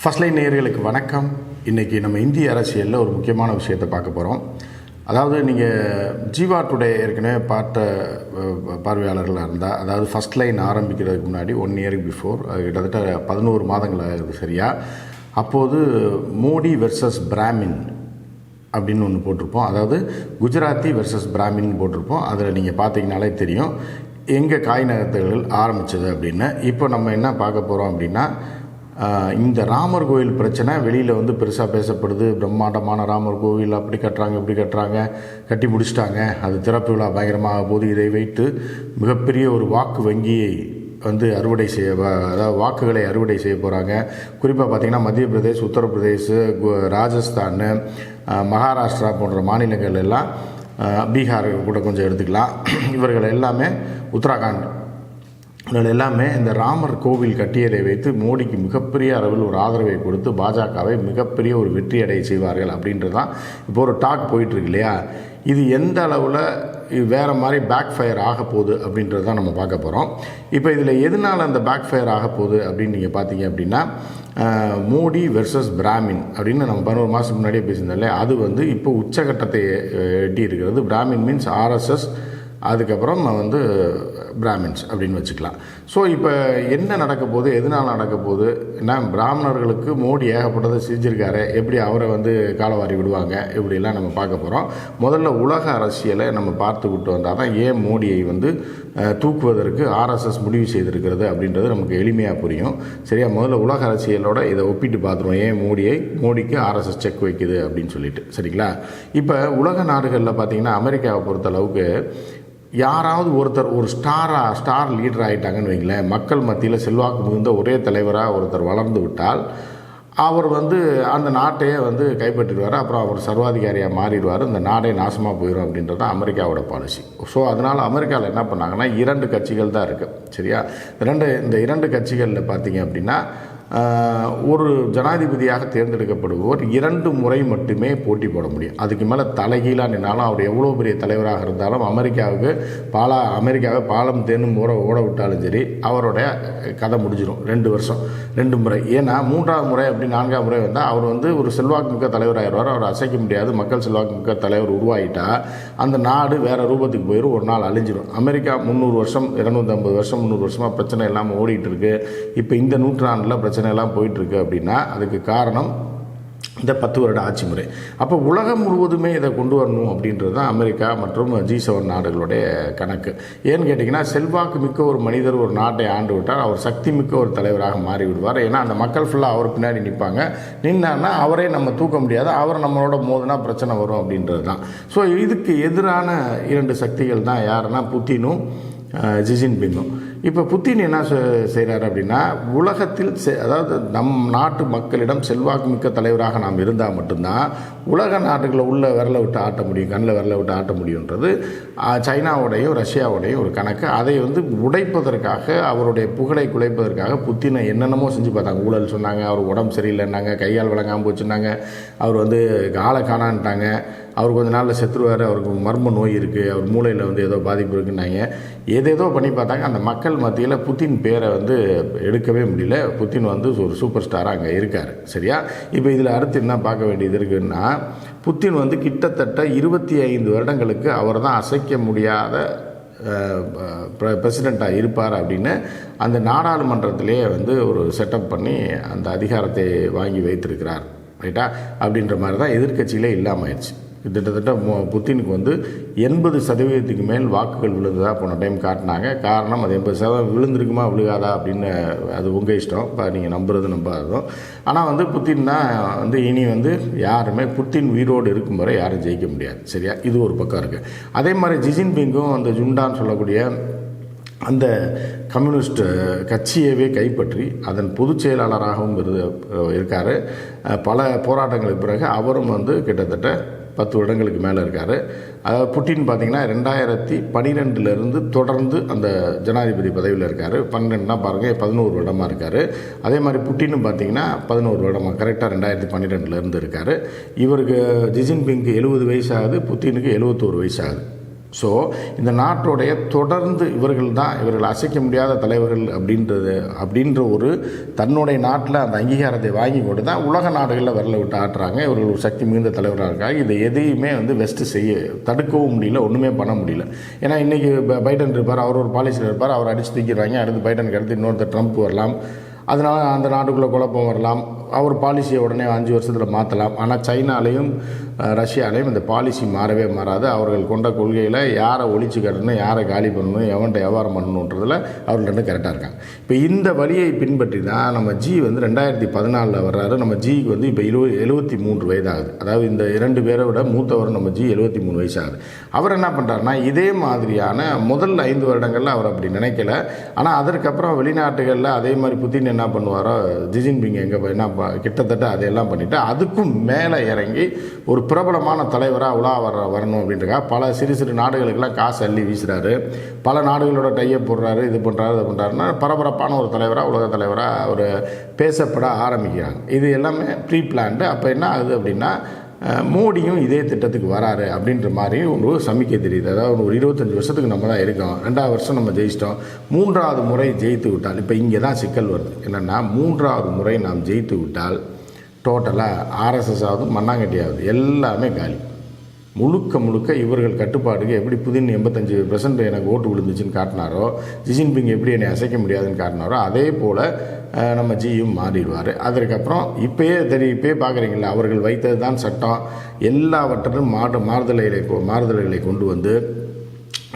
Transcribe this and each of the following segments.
First line நேர்களுக்கு வணக்கம். இன்றைக்கி நம்ம இந்திய அரசியலில் ஒரு முக்கியமான விஷயத்தை பார்க்க போகிறோம் அதாவது நீங்கள் ஜீவா டுடே ஏற்கனவே பார்த்த பார்வையாளர்களாக இருந்தால் அதாவது ஃபர்ஸ்ட் லைன் ஆரம்பிக்கிறதுக்கு முன்னாடி ஒன் இயருக்கு பிஃபோர் கிட்டத்தட்ட பதினோரு மாதங்கள் ஆகுது சரியா? அப்போது மோடி வெர்சஸ் பிராமின் அப்படின்னு ஒன்று போட்டிருப்போம். அதாவது குஜராத்தி வெர்சஸ் பிராமின் போட்டிருப்போம். அதில் நீங்கள் பார்த்தீங்கனாலே தெரியும். எங்கே காய் நகர்த்தல்கள் ஆரம்பித்தது அப்படின்னு. இப்போ நம்ம என்ன பார்க்க போகிறோம் அப்படின்னா இந்த ராமர் கோவில் பிரச்சனை வெளியில் வந்து பெருசாக பேசப்படுது. பிரம்மாண்டமான ராமர் கோவில் அப்படி கட்டுறாங்க இப்படி கட்டுறாங்க கட்டி முடிச்சிட்டாங்க. அது திறப்பு விழா பயங்கரமாக போது இதை வைத்து மிகப்பெரிய ஒரு வாக்கு வங்கியை வந்து அறுவடை செய்ய வ- அதாவது வாக்குகளை அறுவடை செய்ய போகிறாங்க குறிப்பாக பார்த்திங்கன்னா மத்திய பிரதேஷ் உத்தரப்பிரதேஷ் ராஜஸ்தான் மகாராஷ்டிரா போன்ற மாநிலங்கள் எல்லாம் பீகார் கூட கொஞ்சம் எடுத்துக்கலாம். இவர்கள் எல்லாமே உத்தராகண்ட் இவர்கள் எல்லாமே இந்த ராமர் கோவில் கட்டியதை வைத்து மோடிக்கு மிகப்பெரிய அளவில் ஒரு ஆதரவை கொடுத்து பாஜகவை மிகப்பெரிய ஒரு வெற்றி அடைய செய்வார்கள் அப்படின்றது தான் இப்போ ஒரு டாக் போயிட்டுருக்கு இல்லையா? இது எந்த அளவில் வேறு மாதிரி பேக் ஃபயர் ஆக போகுது அப்படின்றது தான் நம்ம பார்க்க போகிறோம் இப்போ இதில் எதனால் அந்த பேக் ஃபயர் ஆக போகுது அப்படின்னு நீங்கள் பார்த்தீங்க அப்படின்னா மோடி வெர்சஸ் பிராமின் அப்படின்னு நம்ம பதினோரு மாதத்துக்கு முன்னாடியே பேசியிருந்தோம் அது வந்து இப்போ உச்சகட்டத்தை எட்டி இருக்கிறது பிராமின் மீன்ஸ் ஆர்எஸ்எஸ் அதுக்கப்புறம் வந்து பிராமின்ஸ் அப்படின்னு வச்சுக்கலாம். ஸோ இப்போ என்ன நடக்க போகுது எதனால் நடக்க போகுது என்ன பிராமணர்களுக்கு மோடி ஏகப்பட்டதை செஞ்சுருக்காரு. எப்படி அவரை வந்து காலவாரி விடுவாங்க? இப்படிலாம் நம்ம பார்க்க போகிறோம் முதல்ல உலக அரசியலை நம்ம பார்த்துக்கிட்டு வந்தால் தான் ஏன் மோடியை வந்து தூக்குவதற்கு ஆர்எஸ்எஸ் முடிவு செய்திருக்கிறது அப்படின்றது நமக்கு எளிமையாக புரியும். சரியா? முதல்ல உலக அரசியலோட இதை ஒப்பிட்டு பார்த்துருவோம். ஏன் மோடியை மோடிக்கு ஆர்எஸ்எஸ் செக் வைக்குது அப்படின்னு சொல்லிட்டு. சரிங்களா? இப்போ உலக நாடுகளில் பார்த்தீங்கன்னா அமெரிக்காவை பொறுத்த அளவுக்கு யாராவது ஒருத்தர் ஒரு ஸ்டாராக ஸ்டார் லீடர் ஆகிட்டாங்கன்னு வைங்களேன் மக்கள் மத்தியில் செல்வாக்கு மிகுந்த ஒரே தலைவராக ஒருத்தர் வளர்ந்து விட்டால் அவர் வந்து அந்த நாட்டையே வந்து கைப்பற்றிடுவார் அப்புறம் அவர் சர்வாதிகாரியாக மாறிடுவார் இந்த நாடே நாசமாக போயிடும் அப்படின்றது தான் அமெரிக்காவோட பாலிசி ஸோ அதனால் அமெரிக்காவில் என்ன பண்ணாங்கன்னா இரண்டு கட்சிகள் தான் இருக்குது சரியா? இரண்டு இந்த இரண்டு கட்சிகளில் பார்த்தீங்க அப்படின்னா ஒரு ஜனாதிபதியாக தேர்ந்தெடுக்கப்படுபவர் இரண்டு முறை மட்டுமே போட்டி போட முடியும். அதுக்கு மேலே தலைகீழாக நின்னாலும் அவர் எவ்வளோ பெரிய தலைவராக இருந்தாலும் அமெரிக்காவுக்கு பாலா அமெரிக்காவை பாலம் தேனும் ஓட ஓட விட்டாலும் சரி அவருடைய கதை முடிஞ்சிடும் ரெண்டு வருஷம் ரெண்டு முறை. ஏன்னா மூன்றாவது முறை அப்படி நான்காவது முறை வந்தால் அவர் வந்து ஒரு செல்வாக்கு மிக்க தலைவராகிடுவார் அவர் அசைக்க முடியாது. மக்கள் செல்வாக்கு மிக்க தலைவர் உருவாகிட்டால் அந்த நாடு வேறு ரூபத்துக்கு போயிடும் ஒரு நாள் அழிஞ்சிடும் அமெரிக்கா முந்நூறு வருஷம் இரநூத்தம்பது வருஷம் முந்நூறு வருஷமாக பிரச்சனை இல்லாமல் ஓடிட்டு இருக்கு. இப்போ இந்த நூற்றாண்டில் பிரச்சனை பிரச்சனைலாம் போயிட்டுருக்கு அப்படின்னா அதுக்கு காரணம் இந்த பத்து வருட ஆட்சி முறை. அப்போ உலகம் முழுவதுமே இதை கொண்டு வரணும் அப்படின்றது தான் அமெரிக்கா மற்றும் ஜி செவன் நாடுகளுடைய கணக்கு. ஏன்னு கேட்டிங்கன்னா செல்வாக்கு மிக்க ஒரு மனிதர் ஒரு நாட்டை ஆண்டு விட்டால் அவர் சக்தி மிக்க ஒரு தலைவராக மாறிவிடுவார். ஏன்னா அந்த மக்கள் ஃபுல்லாக அவர் பின்னாடி நிற்பாங்க நின்னான்னா அவரே நம்ம தூக்க முடியாது. அவர் நம்மளோட மோதுனா பிரச்சனை வரும் அப்படின்றது தான். ஸோ இதுக்கு எதிரான இரண்டு சக்திகள் தான் யாருன்னா புட்டினும் அஹ், பிங்கும் இப்போ புத்தின் என்ன செய்கிறார் அப்படின்னா உலகத்தில் செ- அதாவது நம் நாட்டு மக்களிடம் செல்வாக்கு மிக்க தலைவராக நாம் இருந்தால் மட்டும்தான் உலக நாடுகளை உள்ள விரல விட்டு ஆட்ட முடியும் கண்ணில் விரல விட்டு ஆட்ட முடியுன்றது சைனாவுடையும் ரஷ்யாவுடையும் ஒரு கணக்கு. அதை வந்து உடைப்பதற்காக அவருடைய புகழை குலைப்பதற்காக புத்தினை என்னென்னமோ செஞ்சு பார்த்தாங்க. ஊழல் சொன்னாங்க அவர் உடம்பு சரியில்லைன்னாங்க கையால் விளங்காமல் போச்சுன்னாங்க அவர் வந்து காலை காணான்ட்டாங்க அவர் கொஞ்ச நாளில் செத்துருவார் அவருக்கு மர்ம நோய் இருக்குது அவர் மூளையில் வந்து ஏதோ பாதிப்பு இருக்குன்னாங்க. ஏதேதோ பண்ணி பார்த்தாங்க அந்த மக்கள் மத்தியில் புத்தின் பேரை வந்து எடுக்கவே முடியல. புத்தின் வந்து ஒரு சூப்பர் ஸ்டாராக அங்கே இருக்கார் சரியா? இப்போ இதில் அடுத்து என்ன பார்க்க வேண்டியது இருக்குன்னா புத்தின் வந்து கிட்டத்தட்ட இருபத்தி ஐந்து வருடங்களுக்கு அவர் தான் அசைக்க முடியாத பிரசிடெண்ட்டாக இருப்பார் அப்படின்னு அந்த நாடாளுமன்றத்திலேயே வந்து ஒரு செட்டப் பண்ணி அந்த அதிகாரத்தை வாங்கி வைத்திருக்கிறார் ரைட்டா? அப்படின்ற மாதிரி தான் எதிர்கட்சியிலே இல்லாமல் ஆயிடுச்சு. கிட்டத்தட்ட புத்தினுக்கு வந்து எண்பது சதவீதத்துக்கு மேல் வாக்குகள் விழுந்ததா போன டைம் காட்டினாங்க. காரணம் அது எண்பது சதவீதம் விழுந்திருக்குமா விழுகாதா அப்படின்னு அது உங்கள் இஷ்டம். இப்போ நீங்கள் நம்புறது நம்பாததும். ஆனால் வந்து புத்தின் தான் வந்து இனி வந்து யாருமே புத்தின் உயிரோடு இருக்கும் வரை யாரும் ஜெயிக்க முடியாது. சரியா? இது ஒரு பக்கம் இருக்குது அதே மாதிரி ஜிஜின்பிங்கும் அந்த ஜுண்டான்னு சொல்லக்கூடிய அந்த கம்யூனிஸ்ட் கட்சியவே கைப்பற்றி அதன் பொதுச் செயலாளராகவும் இருந்து இருக்கார். பல போராட்டங்களுக்கு பிறகு அவரும் வந்து கிட்டத்தட்ட பத்து வருடங்களுக்கு மேலே இருக்கார். அதாவது புட்டின் பார்த்தீங்கன்னா ரெண்டாயிரத்தி பன்னிரெண்டுலேருந்து தொடர்ந்து அந்த ஜனாதிபதி பதவியில் இருக்கார். பன்னெண்டுனா பாருங்கள் பதினோரு வருடமாக இருக்கார். அதே மாதிரி புட்டினும் பார்த்தீங்கன்னா பதினோரு வருடமாக கரெக்டாக ரெண்டாயிரத்தி பன்னிரெண்டுலேருந்து இருக்கார். இவருக்கு ஜிஜின்பிங்க்கு எழுபது வயசு ஆகுது புட்டினுக்கு எழுபத்தோரு வயசு ஆகுது. ஸோ இந்த நாட்டுடைய தொடர்ந்து இவர்கள் தான் இவர்கள் அசைக்க முடியாத தலைவர்கள் அப்படின்றது அப்படின்ற ஒரு தன்னுடைய நாட்டில் அந்த அங்கீகாரத்தை வாங்கி கொண்டு தான் உலக நாடுகளில் வரல விட்டு ஆட்டுறாங்க. இவர்கள் ஒரு சக்தி மிகுந்த தலைவராக இருக்காங்க. இதை எதையுமே வந்து வெஸ்ட்டு செய்ய தடுக்கவும் முடியல ஒன்றுமே பண்ண முடியல. ஏன்னா இன்றைக்கி பைடன் இருப்பார் அவர் ஒரு பாலிசியில் இருப்பார் அவர் அடித்து தூக்கிடுவாங்க அடுத்து பைடனுக்கு அடுத்து இன்னொருத்தர் ட்ரம்ப் வரலாம். அதனால் அந்த நாட்டுக்குள்ளே குழப்பம் வரலாம். அவர் பாலிசியை உடனே அஞ்சு வருஷத்தில் மாற்றலாம் ஆனால் சைனாலையும் ரஷ்யாலையும் இந்த பாலிசி மாறவே மாறாது. அவர்கள் கொண்ட கொள்கையில் யாரை ஒழிச்சு கட்டணும் யாரை காலி பண்ணணும் எவன்கிட்ட வியாபாரம் பண்ணணுன்றதில் அவர்கள் ரெண்டும் கரெக்டாக இருக்காங்க. இப்போ இந்த வழியை பின்பற்றி தான் நம்ம ஜி வந்து ரெண்டாயிரத்தி பதினாலில் வர்றாரு. நம்ம ஜிக்கு வந்து இப்போ இருபது எழுபத்தி மூன்று வயதாகுது. அதாவது இந்த இரண்டு பேரை விட மூத்தவர் நம்ம ஜி எழுபத்தி மூணு வயசாகுது அவர் என்ன பண்ணுறாருன்னா இதே மாதிரியான முதல் ஐந்து வருடங்களில் அவர் அப்படி நினைக்கல. ஆனால் அதற்கப்புறம் வெளிநாட்டுகளில் அதே மாதிரி புத்தின் என்ன பண்ணுவாரோ ஜிஜின்பிங் எங்கே என்ன கிட்டத்தட்ட அதையெல்லாம் பண்ணிவிட்டு அதுக்கும் மேலே இறங்கி ஒரு பிரபலமான தலைவராக உலா வர வரணும் அப்படின்றக்கா பல சிறு சிறு நாடுகளுக்கெல்லாம் காசு அள்ளி வீசுகிறாரு பல நாடுகளோட டையை போடுறாரு இது பண்ணுறாரு இது பண்ணுறாருன்னா பரபரப்பான ஒரு தலைவராக உலக தலைவராக அவர் பேசப்பட ஆரம்பிக்கிறாங்க. இது எல்லாமே ப்ரீ பிளான்டு அப்போ என்ன ஆகுது அப்படின்னா மோடியும் இதே திட்டத்துக்கு வராரு அப்படின்ற மாதிரி ஒரு சமிக்கை தெரியுது. அதாவது ஒரு இருபத்தஞ்சி வருஷத்துக்கு நம்ம தான் இருக்கோம். ரெண்டாவது வருஷம் நம்ம ஜெயிச்சிட்டோம். மூன்றாவது முறை ஜெயித்து விட்டால் இப்போ இங்கே தான் சிக்கல் வருது. என்னென்னா மூன்றாவது முறை நாம் ஜெயித்து விட்டால் டோட்டலாக ஆர்எஸ்எஸ் ஆகுது மண்ணாங்கட்டி ஆகுது எல்லாமே காலி. முழுக்க முழுக்க இவர்கள் கட்டுப்பாடுக்கு எப்படி புதின் எண்பத்தஞ்சு பெர்சன்ட் எனக்கு ஓட்டு விழுந்துச்சுன்னு காட்டினாரோ ஜிஜின்பிங் எப்படி என்னை அசைக்க முடியாதுன்னு காட்டினாரோ அதே போல் நம்ம ஜியும் மாறிடுவார். அதற்கப்புறம் இப்போயே தெரியும் இப்போயே பார்க்குறீங்களா அவர்கள் வைத்தது தான் சட்டம். எல்லாவற்றிலும் மாறு மாறுதல்களை கொ- மாறுதல்களை கொண்டு வந்து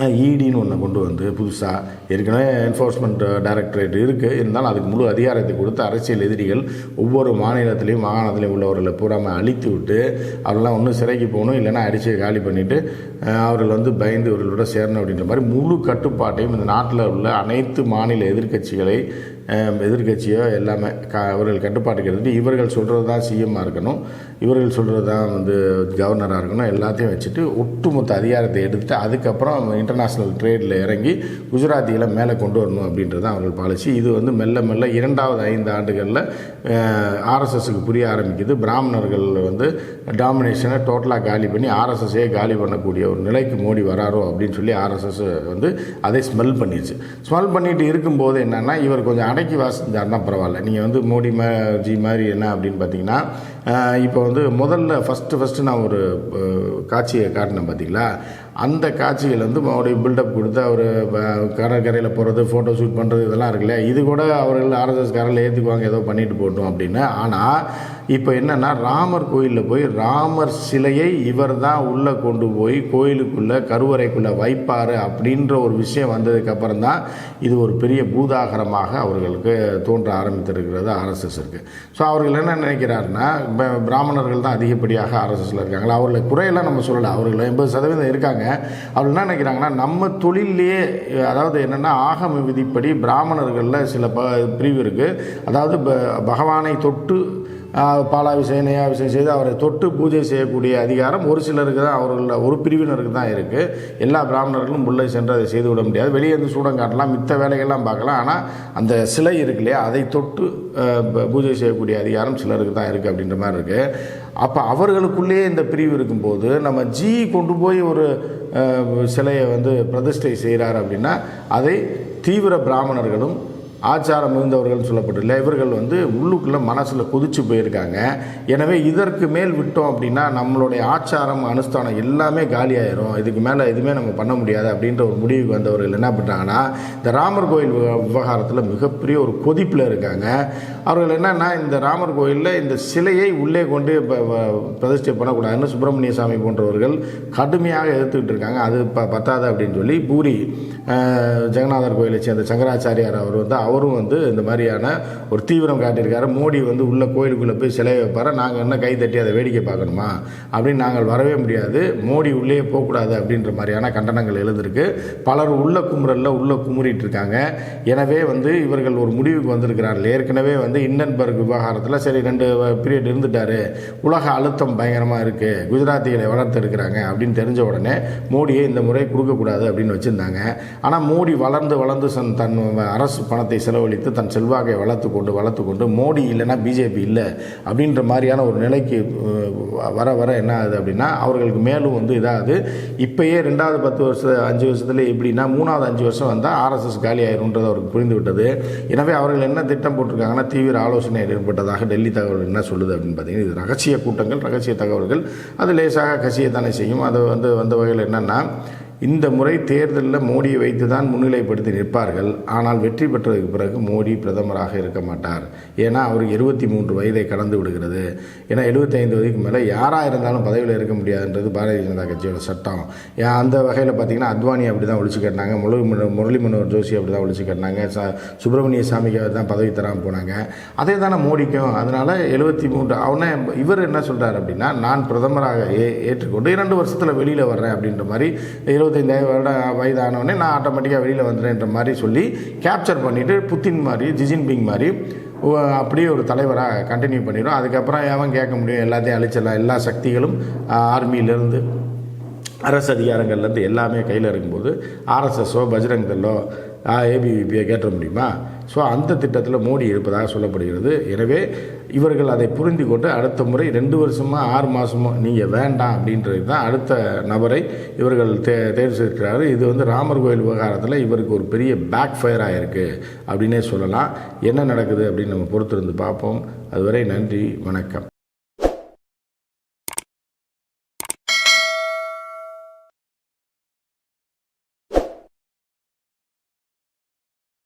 இடின்னு ஒன்று கொண்டு வந்து புதுசாக ஏற்கனவே என்ஃபோர்ஸ்மெண்ட் டைரக்டரேட் இருக்குது இருந்தாலும் அதுக்கு முழு அதிகாரத்தை கொடுத்து அரசியல் எதிரிகள் ஒவ்வொரு மாநிலத்திலையும் மாகாணத்திலையும் உள்ளவர்களை பூராம அழித்து விட்டு அவர்கள்லாம் ஒன்று சிறைக்கு போகணும் இல்லைன்னா அடித்து காலி பண்ணிவிட்டு அவர்கள் வந்து பயந்து இவர்களோட சேரணும் அப்படின்ற மாதிரி முழு கட்டுப்பாட்டையும் இந்த நாட்டில் உள்ள அனைத்து மாநில எதிர்க்கட்சிகளை எதிர்கட்சியோ எதிர்க்கட்சியோ எல்லாமே க அவர்கள் கட்டுப்பாட்டுக்கு எடுத்துட்டு இவர்கள் சொல்கிறது தான் சிஎம்மாக இருக்கணும். இவர்கள் சொல்கிறது தான் வந்து கவர்னராக இருக்கணும். எல்லாத்தையும் வச்சுட்டு ஒட்டுமொத்த அதிகாரத்தை எடுத்துகிட்டு அதுக்கப்புறம் இன்டர்நேஷ்னல் ட்ரேடில் இறங்கி குஜராத்தி குஜராத்திகளை மேலே கொண்டு வரணும் அப்படின்றது தான் அவர்கள் பாலிசி இது வந்து மெல்ல மெல்ல இரண்டாவது ஐந்து ஆண்டுகளில் ஆர்எஸ்எஸ்க்கு புரிய ஆரம்பிக்குது. பிராமணர்கள் வந்து டாமினேஷனை டோட்டலாக காலி பண்ணி ஆர்எஸ்எஸ்ஸே காலி பண்ணக்கூடிய ஒரு நிலைக்கு மோடி வராரோ அப்படின்னு சொல்லி ஆர்எஸ்எஸ் வந்து அதை ஸ்மெல் பண்ணிடுச்சு. ஸ்மெல் பண்ணிட்டு இருக்கும்போது என்னென்னா இவர் கொஞ்சம் அடக்கி வாசிஞ்சார்னா பரவாயில்ல. நீங்கள் வந்து மோடி ஜி மாதிரி என்ன அப்படின்னு பார்த்தீங்கன்னா இப்போ வந்து முதல்ல ஃபஸ்ட்டு ஃபஸ்ட்டு நான் ஒரு காட்சியை காட்டினேன் பார்த்தீங்களா அந்த காட்சிகள் வந்து மோடி பில்டப் கொடுத்து அவர் கடற்கரையில் போகிறது ஃபோட்டோ ஷூட் பண்ணுறது இதெல்லாம் இருக்குல்ல இது கூட அவர்கள் ஆர்எஸ்எஸ் காரில் ஏற்றுக்குவாங்க ஏதோ பண்ணிட்டு போட்டோம் அப்படின்னு. ஆனால் இப்போ என்னென்னா ராமர் கோயிலில் போய் ராமர் சிலையை இவர் தான் உள்ளே கொண்டு போய் கோயிலுக்குள்ளே கருவறைக்குள்ளே வைப்பார் அப்படின்ற ஒரு விஷயம் வந்ததுக்கப்புறம் தான் இது ஒரு பெரிய பூதாகரமாக அவர்களுக்கு தோன்ற ஆரம்பித்திருக்கிறது ஆர்எஸ்எஸ் இருக்குது ஸோ அவர்கள் என்ன நினைக்கிறாருன்னா இப்போ பிராமணர்கள் தான் அதிகப்படியாக ஆர்எஸ்எஸில் இருக்காங்களா? அவர்களை குறையெல்லாம் நம்ம சொல்லலை. அவர்கள் எண்பது சதவீதம் இருக்காங்க. அவர்கள் என்ன நினைக்கிறாங்கன்னா நம்ம தொழிலே அதாவது என்னென்னா ஆகம விதிப்படி பிராமணர்களில் சில ப பிரிவு இருக்குது அதாவது ப- பகவானை தொட்டு பாலாபிஷேகம் நெய்யாபிஷேகம் செய்து அவரை தொட்டு பூஜை செய்யக்கூடிய அதிகாரம் ஒரு சிலருக்கு தான் அவர்களில் ஒரு பிரிவினருக்கு தான் இருக்குது எல்லா பிராமணர்களும் உள்ளே சென்று அதை செய்து விட முடியாது. வெளியே இருந்து சூடம் காட்டலாம் மித்த வேலைகள்லாம் பார்க்கலாம். ஆனால் அந்த சிலை இருக்கு இல்லையா அதை தொட்டு ப- பூஜை செய்யக்கூடிய அதிகாரம் சிலருக்கு தான் இருக்குது அப்படின்ற மாதிரி இருக்குது அப்போ அவர்களுக்குள்ளேயே இந்த பிரிவு இருக்கும்போது நம்ம ஜி கொண்டு போய் ஒரு சிலையை வந்து பிரதிஷ்டை செய்கிறார் அப்படின்னா அதை தீவிர பிராமணர்களும் ஆச்சாரம் மிகுந்தவர்கள் சொல்லப்பட்டுள்ள இவர்கள் வந்து உள்ளுக்குள்ளே மனசில் கொதிச்சு போயிருக்காங்க. எனவே இதற்கு மேல் விட்டோம் அப்படின்னா நம்மளுடைய ஆச்சாரம் அனுஷ்டானம் எல்லாமே காலியாயிரும். இதுக்கு மேலே எதுவுமே நம்ம பண்ண முடியாது அப்படின்ற ஒரு முடிவுக்கு வந்தவர்கள் என்ன பண்ணுறாங்கன்னா இந்த ராமர் கோயில் விவ- விவகாரத்தில் மிகப்பெரிய ஒரு கொதிப்பில் இருக்காங்க. அவர்கள் என்னன்னா இந்த ராமர் கோயிலில் இந்த சிலையை உள்ளே கொண்டு ப- ப- பிரதிஷ்டை பண்ணக்கூடாதுன்னு சுப்பிரமணிய சாமி போன்றவர்கள் கடுமையாக எதிர்த்துக்கிட்டு இருக்காங்க. அது ப பத்தாது அப்படின்னு சொல்லி பூரி ஜெகநாதர் கோயிலை சேர்ந்த சங்கராச்சாரியார் அவர் வந்து அவர் அவரும் வந்து இந்த மாதிரியான ஒரு தீவிரம் காட்டியிருக்காரு. மோடி வந்து உள்ள கோயிலுக்குள்ளே போய் சிலை வைப்பார். நாங்கள் என்ன கை தட்டி அதை வேடிக்கை பார்க்கணுமா? அப்படின்னு நாங்கள் வரவே முடியாது. மோடி உள்ளே போகக்கூடாது அப்படின்ற மாதிரியான கண்டனங்கள் எழுந்திருக்கு. பலர் உள்ள குமுறலில் உள்ள குமுறிட்டு இருக்காங்க எனவே வந்து இவர்கள் ஒரு முடிவுக்கு வந்திருக்கிறார்கள். ஏற்கனவே வந்து இண்டன்பர்க் விவகாரத்தில் சரி ரெண்டு பீரியட் இருந்துட்டாரு. உலக அழுத்தம் பயங்கரமாக இருக்குது குஜராத்திகளை வளர்த்து இருக்கிறாங்க அப்படின்னு தெரிஞ்ச உடனே மோடியை இந்த முறை கொடுக்கக்கூடாது அப்படின்னு வச்சுருந்தாங்க. ஆனால் மோடி வளர்ந்து வளர்ந்து சன் தன் அரசு பணத்தை செலவழித்து தன் செல்வாக்கை வளர்த்து கொண்டு வளர்த்து கொண்டு மோடி இல்லைன்னா பிஜேபி இல்லை அப்படின்ற மாதிரியான ஒரு நிலைக்கு வர வர என்ன ஆகுது அப்படின்னா அவர்களுக்கு மேலும் வந்து இதாகுது. இப்பயே ரெண்டாவது பத்து வருஷம் அஞ்சு வருஷத்துல எப்படின்னா மூணாவது அஞ்சு வருஷம் வந்தால் ஆர்எஸ்எஸ் காலி ஆயிரும்ன்றது அவருக்கு புரிந்து விட்டது எனவே அவர்கள் என்ன திட்டம் போட்டிருக்காங்கன்னா தீவிர ஆலோசனை ஏற்பட்டதாக டெல்லி தகவல் என்ன சொல்லுது அப்படின்னு பார்த்தீங்கன்னா இது ரகசிய கூட்டங்கள் ரகசிய தகவல்கள். அது லேசாக கசியத்தானே செய்யும். அது வந்து வந்த வகையில் என்னென்னா இந்த முறை தேர்தலில் மோடியை வைத்து தான் முன்னிலைப்படுத்தி நிற்பார்கள். ஆனால் வெற்றி பெற்றதுக்கு பிறகு மோடி பிரதமராக இருக்க மாட்டார். ஏன்னா அவருக்கு இருபத்தி மூன்று வயதை கடந்து விடுகிறது. ஏன்னா எழுபத்தைந்து வயதுக்கு மேலே யாராக இருந்தாலும் பதவியில் இருக்க முடியாதுன்றது பாரதிய ஜனதா கட்சியோட சட்டம். ஏன் அந்த வகையில் பார்த்திங்கன்னா அத்வானி அப்படி தான் ஒழிச்சு கட்டினாங்க. முரளி மனோ- முரளி மனோகர் ஜோஷி அப்படி தான் ஒழிச்சு கட்டினாங்க. ச சுப்பிரமணிய சாமிக்கு தான் பதவி தராமல் போனாங்க. அதே தானே மோடிக்கும். அதனால் எழுபத்தி மூன்று அவனே இவர் என்ன சொல்கிறார் அப்படின்னா நான் பிரதமராக ஏ ஏற்றுக்கொண்டு இரண்டு வருஷத்தில் வெளியில் வர்றேன் அப்படின்ற மாதிரி இருபத்தைந்து வருட வயதானவனே நான் ஆட்டோமேட்டிக்காக வெளியில் வந்துடுறேன்ற மாதிரி சொல்லி கேப்சர் பண்ணிவிட்டு புத்தின் மாதிரி ஜிஜின்பிங் மாதிரி ஓ, அப்படியே ஒரு தலைவராக கண்டினியூ பண்ணிடும் அதுக்கப்புறம் எவன் கேட்க முடியும்? எல்லாத்தையும் அழிச்சிடலாம். எல்லா சக்திகளும் ஆர்மியிலேருந்து அரசு அதிகாரங்கள்லேருந்து எல்லாமே கையில் இருக்கும்போது ஆர்எஸ்எஸ்ஸோ பஜ்ரங் தள்ளோ கேட்ட முடியுமா? ஸோ அந்த திட்டத்தில் மோடி இருப்பதாக சொல்லப்படுகிறது. எனவே இவர்கள் அதை புரிந்து கொண்டு அடுத்த முறை ரெண்டு வருஷமாக ஆறு மாதமோ நீங்கள் வேண்டாம் அப்படின்றது தான் அடுத்த நபரை இவர்கள் தே தேர்வு செய்திருக்கிறாரு இது வந்து ராமர் கோயில் விவகாரத்தில் இவருக்கு ஒரு பெரிய பேக் ஃபயர் ஆகிருக்கு அப்படின்னே சொல்லலாம். என்ன நடக்குது அப்படின்னு நம்ம பொறுத்திருந்து பார்ப்போம். அதுவரை நன்றி வணக்கம்.